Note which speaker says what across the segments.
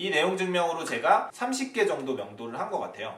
Speaker 1: 이 내용 증명으로 제가 30개 정도 명도를 한 것 같아요.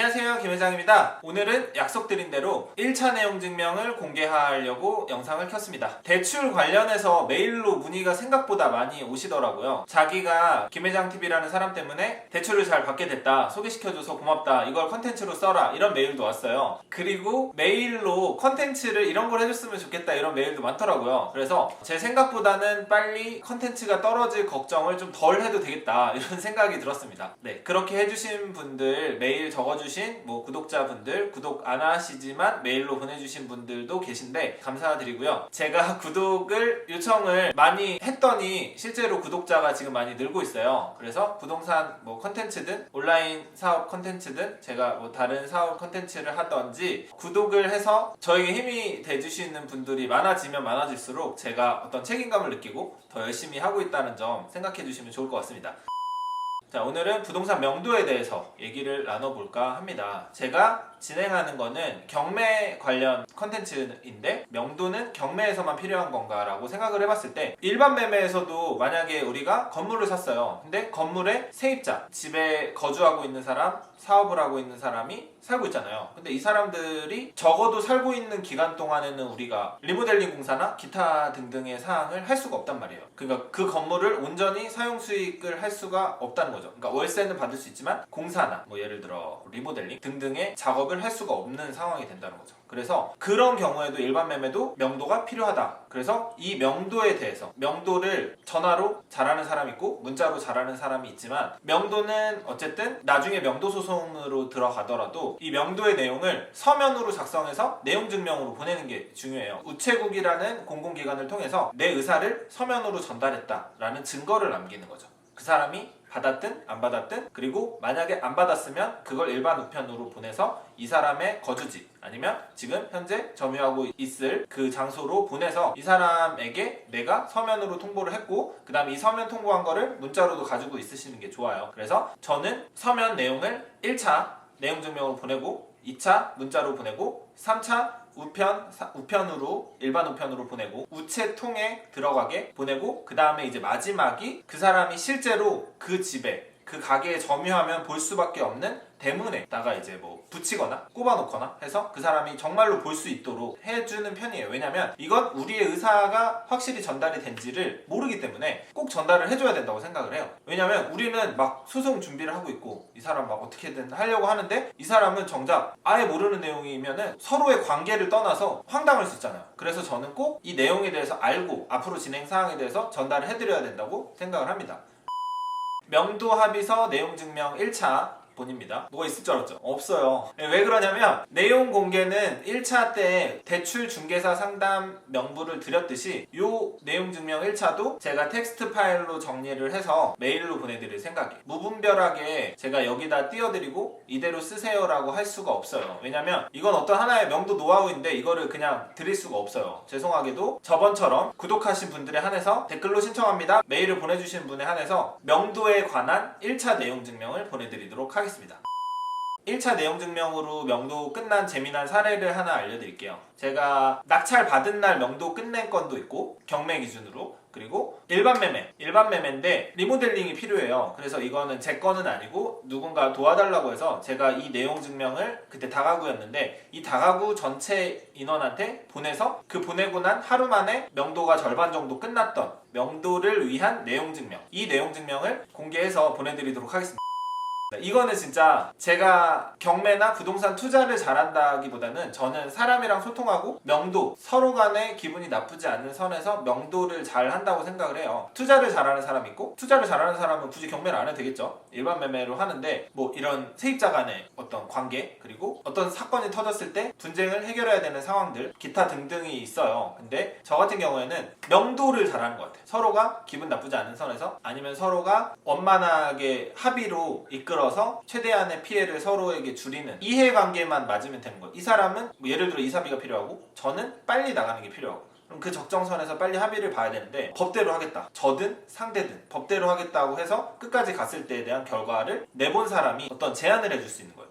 Speaker 1: 안녕하세요. 김 회장입니다. 오늘은 약속드린 대로 1차 내용 증명을 공개하려고 영상을 켰습니다. 대출 관련해서 메일로 문의가 생각보다 많이 오시더라고요. 자기가 김회장TV라는 사람 때문에 대출을 잘 받게 됐다 소개시켜줘서 고맙다 이걸 컨텐츠로 써라 이런 메일도 왔어요. 그리고 메일로 컨텐츠를 이런 걸 해줬으면 좋겠다 이런 메일도 많더라고요. 그래서 제 생각보다는 빨리 컨텐츠가 떨어질 걱정을 좀 덜 해도 되겠다 이런 생각이 들었습니다. 네 그렇게 해주신 분들 메일 적어주 신 뭐 구독자분들 구독 안 하시지만 메일로 보내주신 분들도 계신데 감사드리고요. 제가 구독을 요청을 많이 했더니 실제로 구독자가 지금 많이 늘고 있어요. 그래서 부동산 뭐 컨텐츠든 온라인 사업 컨텐츠든 제가 뭐 다른 사업 컨텐츠를 하던지 구독을 해서 저에게 힘이 돼주시는 분들이 많아지면 많아질수록 제가 어떤 책임감을 느끼고 더 열심히 하고 있다는 점 생각해 주시면 좋을 것 같습니다 자, 오늘은 부동산 명도에 대해서 얘기를 나눠볼까 합니다. 제가 진행하는 거는 경매 관련 컨텐츠인데 명도는 경매에서만 필요한 건가라고 생각을 해봤을 때 일반 매매에서도 만약에 우리가 건물을 샀어요. 근데 건물에 세입자, 집에 거주하고 있는 사람, 사업을 하고 있는 사람이 살고 있잖아요. 근데 이 사람들이 적어도 살고 있는 기간 동안에는 우리가 리모델링 공사나 기타 등등의 사항을 할 수가 없단 말이에요. 그러니까 그 건물을 온전히 사용 수익을 할 수가 없다는 거죠. 그러니까 월세는 받을 수 있지만 공사나 뭐 예를 들어 리모델링 등등의 작업 을 할 수가 없는 상황이 된다는 거죠. 그래서 그런 경우에도 일반 매매도 명도가 필요하다. 그래서 이 명도에 대해서 명도를 전화로 잘하는 사람이 있고 문자로 잘하는 사람이 있지만 명도는 어쨌든 나중에 명도 소송으로 들어가더라도 이 명도의 내용을 서면으로 작성해서 내용 증명으로 보내는 게 중요해요. 우체국이라는 공공기관을 통해서 내 의사를 서면으로 전달했다라는 증거를 남기는 거죠. 그 사람이 받았든 안 받았든 그리고 만약에 안 받았으면 그걸 일반 우편으로 보내서 이 사람의 거주지 아니면 지금 현재 점유하고 있을 그 장소로 보내서 이 사람에게 내가 서면으로 통보를 했고 그 다음에 이 서면 통보한 거를 문자로도 가지고 있으시는 게 좋아요. 그래서 저는 서면 내용을 1차 내용 증명으로 보내고 2차 문자로 보내고 3차 우편 사- 우편으로 일반 우편으로 보내고 우체 통에 들어가게 보내고 그 다음에 이제 마지막이 그 사람이 실제로 그 집에 그 가게에 점유하면 볼 수밖에 없는 대문에다가 이제 뭐 붙이거나 꼽아놓거나 해서 그 사람이 정말로 볼 수 있도록 해주는 편이에요. 왜냐면 이건 우리의 의사가 확실히 전달이 된지를 모르기 때문에 꼭 전달을 해줘야 된다고 생각을 해요. 왜냐면 우리는 막 소송 준비를 하고 있고 이 사람 막 어떻게든 하려고 하는데 이 사람은 정작 아예 모르는 내용이면은 서로의 관계를 떠나서 황당할 수 있잖아요. 그래서 저는 꼭 이 내용에 대해서 알고 앞으로 진행 사항에 대해서 전달을 해드려야 된다고 생각을 합니다. 명도 합의서 내용 증명 1차 본입니다. 뭐가 있을 줄 알았죠? 없어요. 네, 왜 그러냐면 내용 공개는 1차 때 대출 중개사 상담 명부를 드렸듯이 요 내용 증명 1차도 제가 텍스트 파일로 정리를 해서 메일로 보내드릴 생각이에요. 무분별하게 제가 여기다 띄워드리고 이대로 쓰세요라고 할 수가 없어요. 왜냐면 이건 어떤 하나의 명도 노하우인데 이거를 그냥 드릴 수가 없어요. 죄송하게도 저번처럼 구독하신 분들에 한해서 댓글로 신청합니다. 메일을 보내주신 분에 한해서 명도에 관한 1차 내용 증명을 보내드리도록 하겠습니다. 1차 내용 증명으로 명도 끝난 재미난 사례를 하나 알려드릴게요. 제가 낙찰 받은 날 명도 끝낸 건도 있고 경매 기준으로 그리고 일반 매매 일반 매매인데 리모델링이 필요해요. 그래서 이거는 제 거는 아니고 누군가 도와달라고 해서 제가 이 내용 증명을 그때 다가구였는데 이 다가구 전체 인원한테 보내서 그 보내고 난 하루 만에 명도가 절반 정도 끝났던 명도를 위한 내용 증명 이 내용 증명을 공개해서 보내드리도록 하겠습니다. 네, 이거는 진짜 제가 경매나 부동산 투자를 잘한다기보다는 저는 사람이랑 소통하고 명도 서로 간에 기분이 나쁘지 않는 선에서 명도를 잘 한다고 생각을 해요. 투자를 잘하는 사람이 있고 투자를 잘하는 사람은 굳이 경매를 안 해도 되겠죠. 일반 매매로 하는데 뭐 이런 세입자 간의 어떤 관계 그리고 어떤 사건이 터졌을 때 분쟁을 해결해야 되는 상황들 기타 등등이 있어요. 근데 저 같은 경우에는 명도를 잘하는 것 같아요. 서로가 기분 나쁘지 않은 선에서 아니면 서로가 원만하게 합의로 이끌어 서 최대한의 피해를 서로에게 줄이는 이해관계만 맞으면 되는 거예요. 이 사람은 뭐 예를 들어 이사비가 필요하고 저는 빨리 나가는 게 필요하고 그럼 그 적정선에서 빨리 합의를 봐야 되는데 법대로 하겠다. 저든 상대든 법대로 하겠다고 해서 끝까지 갔을 때에 대한 결과를 내본 사람이 어떤 제안을 해줄 수 있는 거예요.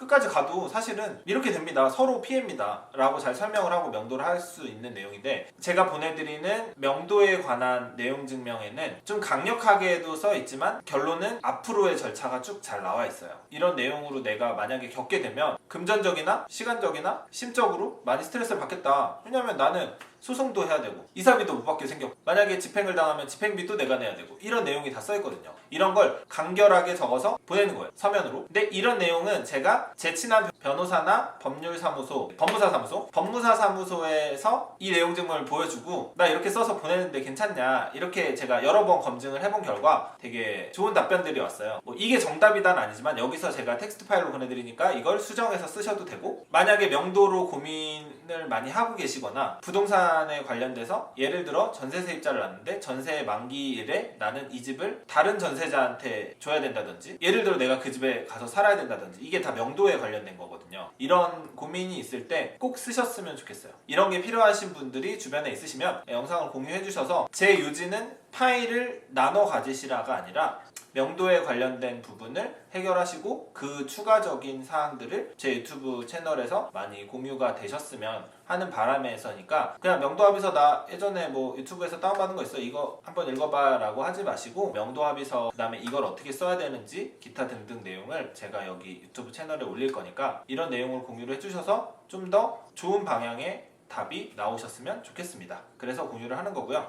Speaker 1: 어? 끝까지 가도 사실은 이렇게 됩니다. 서로 피해입니다. 라고 잘 설명을 하고 명도를 할 수 있는 내용인데 제가 보내드리는 명도에 관한 내용 증명에는 좀 강력하게도 써 있지만 결론은 앞으로의 절차가 쭉 잘 나와 있어요. 이런 내용으로 내가 만약에 겪게 되면 금전적이나 시간적이나 심적으로 많이 스트레스를 받겠다. 왜냐면 나는 소송도 해야 되고 이사비도 못 받게 생겼고 만약에 집행을 당하면 집행비도 내가 내야 되고 이런 내용이 다 써 있거든요. 이런 걸 간결하게 적어서 보내는 거예요. 서면으로. 근데 이런 내용은 제가 제 친한 변호사나 법률사무소, 법무사 사무소, 법무사 사무소에서 이 내용 증명을 보여주고 나 이렇게 써서 보내는데 괜찮냐 이렇게 제가 여러 번 검증을 해본 결과 되게 좋은 답변들이 왔어요. 뭐 이게 정답이다는 아니지만 여기서 제가 텍스트 파일로 보내드리니까 이걸 수정해서 쓰셔도 되고 만약에 명도로 고민을 많이 하고 계시거나 부동산 에 관련돼서 예를 들어 전세 세입자를 낳는데 전세 만기일에 나는 이 집을 다른 전세자한테 줘야 된다든지 예를 들어 내가 그 집에 가서 살아야 된다든지 이게 다 명도에 관련된 거거든요. 이런 고민이 있을 때 꼭 쓰셨으면 좋겠어요. 이런 게 필요하신 분들이 주변에 있으시면 영상을 공유해 주셔서 제 유지는 파일을 나눠 가지시라가 아니라 명도에 관련된 부분을 해결하시고 그 추가적인 사항들을 제 유튜브 채널에서 많이 공유가 되셨으면 하는 바람에서니까 그냥 명도합의서 나 예전에 뭐 유튜브에서 다운받은 거 있어 이거 한번 읽어봐 라고 하지 마시고 명도합의서 그 다음에 이걸 어떻게 써야 되는지 기타 등등 내용을 제가 여기 유튜브 채널에 올릴 거니까 이런 내용을 공유를 해주셔서 좀 더 좋은 방향의 답이 나오셨으면 좋겠습니다. 그래서 공유를 하는 거고요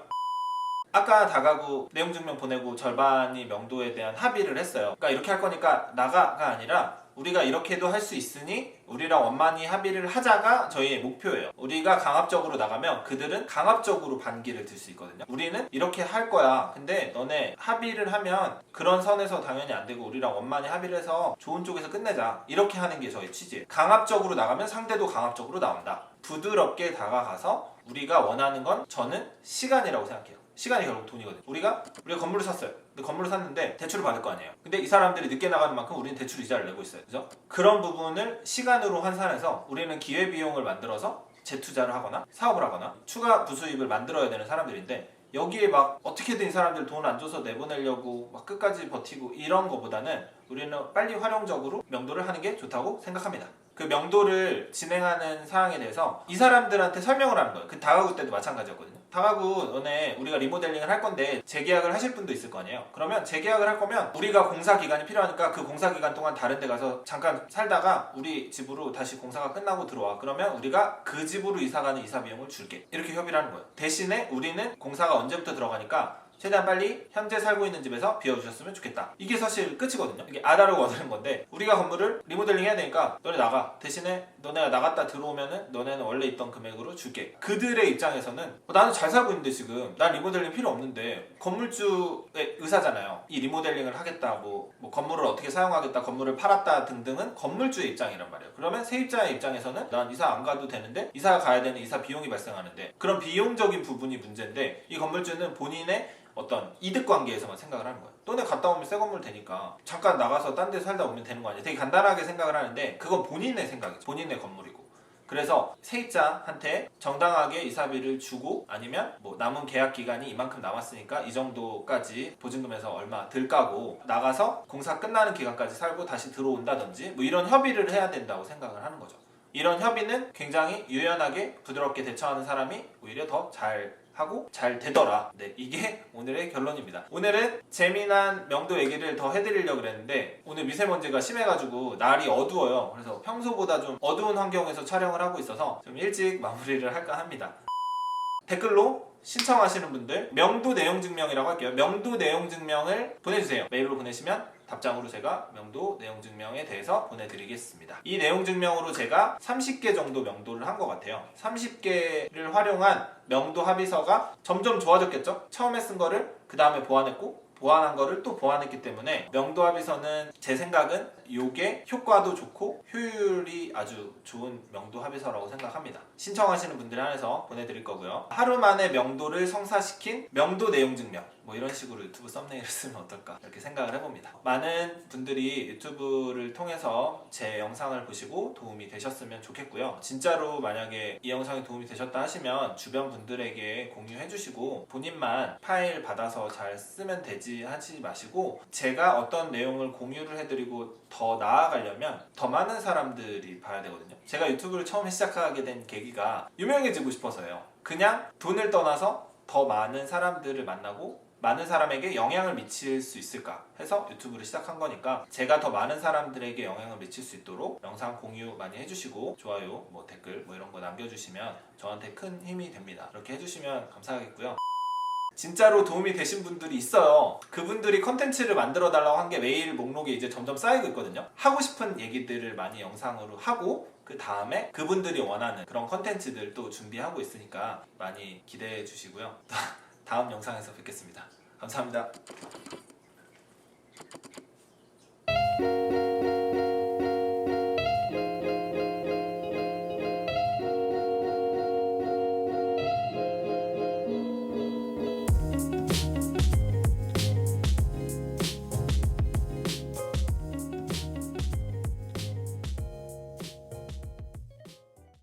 Speaker 1: 아까 다가구 내용 증명 보내고 절반이 명도에 대한 합의를 했어요. 그러니까 이렇게 할 거니까 나가가 아니라 우리가 이렇게도 할 수 있으니 우리랑 원만히 합의를 하자가 저희의 목표예요. 우리가 강압적으로 나가면 그들은 강압적으로 반기를 들 수 있거든요. 우리는 이렇게 할 거야. 근데 너네 합의를 하면 그런 선에서 당연히 안 되고 우리랑 원만히 합의를 해서 좋은 쪽에서 끝내자. 이렇게 하는 게 저희 취지예요. 강압적으로 나가면 상대도 강압적으로 나온다. 부드럽게 다가가서 우리가 원하는 건 저는 시간이라고 생각해요. 시간이 결국 돈이거든요. 우리가 우리가 건물을 샀어요. 근데 건물을 샀는데 대출을 받을 거 아니에요. 근데 이 사람들이 늦게 나가는 만큼 우리는 대출 이자를 내고 있어요. 그죠? 그런 부분을 시간으로 환산해서 우리는 기회 비용을 만들어서 재투자를 하거나 사업을 하거나 추가 부수입을 만들어야 되는 사람들인데 여기에 막 어떻게든 이 사람들 돈 안 줘서 내보내려고 막 끝까지 버티고 이런 거보다는 우리는 빨리 활용적으로 명도를 하는 게 좋다고 생각합니다. 그 명도를 진행하는 사항에 대해서 이 사람들한테 설명을 하는 거예요. 그 다가구 때도 마찬가지였거든요. 다가구 너네 우리가 리모델링을 할 건데 재계약을 하실 분도 있을 거 아니에요. 그러면 재계약을 할 거면 우리가 공사 기간이 필요하니까 그 공사 기간 동안 다른 데 가서 잠깐 살다가 우리 집으로 다시 공사가 끝나고 들어와. 그러면 우리가 그 집으로 이사 가는 이사 비용을 줄게. 이렇게 협의를 하는 거예요. 대신에 우리는 공사가 언제부터 들어가니까 최대한 빨리 현재 살고 있는 집에서 비워주셨으면 좋겠다. 이게 사실 끝이거든요. 이게 아다르고 어다른 건데 우리가 건물을 리모델링 해야 되니까 너네 나가. 대신에 너네가 나갔다 들어오면은 너네는 원래 있던 금액으로 줄게. 그들의 입장에서는 어, 나는 잘 살고 있는데 지금 난 리모델링 필요 없는데 건물주의 의사잖아요. 이 리모델링을 하겠다. 뭐, 뭐 건물을 어떻게 사용하겠다. 건물을 팔았다 등등은 건물주의 입장이란 말이에요. 그러면 세입자의 입장에서는 난 이사 안 가도 되는데 이사 가야 되는 이사 비용이 발생하는데 그런 비용적인 부분이 문제인데 이 건물주는 본인의 어떤 이득 관계에서만 생각을 하는 거예요. 너네 갔다 오면 새 건물 되니까 잠깐 나가서 딴데 살다 오면 되는 거 아니야? 되게 간단하게 생각을 하는데 그건 본인의 생각이죠. 본인의 건물이고. 그래서 세입자한테 정당하게 이사비를 주고 아니면 뭐 남은 계약 기간이 이만큼 남았으니까 이 정도까지 보증금에서 얼마 들 까고 나가서 공사 끝나는 기간까지 살고 다시 들어온다든지 뭐 이런 협의를 해야 된다고 생각을 하는 거죠. 이런 협의는 굉장히 유연하게 부드럽게 대처하는 사람이 오히려 더 잘 하고 잘 되더라. 네, 이게 오늘의 결론입니다. 오늘은 재미난 명도 얘기를 더 해드리려고 그랬는데 오늘 미세먼지가 심해가지고 날이 어두워요. 그래서 평소보다 좀 어두운 환경에서 촬영을 하고 있어서 좀 일찍 마무리를 할까 합니다. 댓글로 신청하시는 분들 명도 내용 증명이라고 할게요. 명도 내용 증명을 보내주세요. 메일로 보내시면 답장으로 제가 명도 내용 증명에 대해서 보내드리겠습니다. 이 내용 증명으로 제가 30개 정도 명도를 한 것 같아요. 30개를 활용한 명도 합의서가 점점 좋아졌겠죠? 처음에 쓴 거를 그 다음에 보완했고 보완한 거를 또 보완했기 때문에 명도 합의서는 제 생각은 이게 효과도 좋고 효율이 아주 좋은 명도 합의서라고 생각합니다. 신청하시는 분들 한해서 보내드릴 거고요. 하루 만에 명도를 성사시킨 명도 내용 증명 뭐 이런 식으로 유튜브 썸네일을 쓰면 어떨까 이렇게 생각을 해봅니다. 많은 분들이 유튜브를 통해서 제 영상을 보시고 도움이 되셨으면 좋겠고요. 진짜로 만약에 이 영상이 도움이 되셨다 하시면 주변 분들에게 공유해 주시고 본인만 파일 받아서 잘 쓰면 되지 하지 마시고 제가 어떤 내용을 공유를 해드리고 더더 나아가려면 더 많은 사람들이 봐야 되거든요. 제가 유튜브를 처음 시작하게 된 계기가 유명해지고 싶어서예요. 그냥 돈을 떠나서 더 많은 사람들을 만나고 많은 사람에게 영향을 미칠 수 있을까 해서 유튜브를 시작한 거니까 제가 더 많은 사람들에게 영향을 미칠 수 있도록 영상 공유 많이 해주시고 좋아요, 뭐 댓글 뭐 이런 거 남겨주시면 저한테 큰 힘이 됩니다. 이렇게 해주시면 감사하겠고요. 진짜로 도움이 되신 분들이 있어요. 그분들이 컨텐츠를 만들어 달라고 한 게 메일 목록에 이제 점점 쌓이고 있거든요. 하고 싶은 얘기들을 많이 영상으로 하고 그 다음에 그분들이 원하는 그런 컨텐츠들 또 준비하고 있으니까 많이 기대해 주시고요. 다음 영상에서 뵙겠습니다. 감사합니다.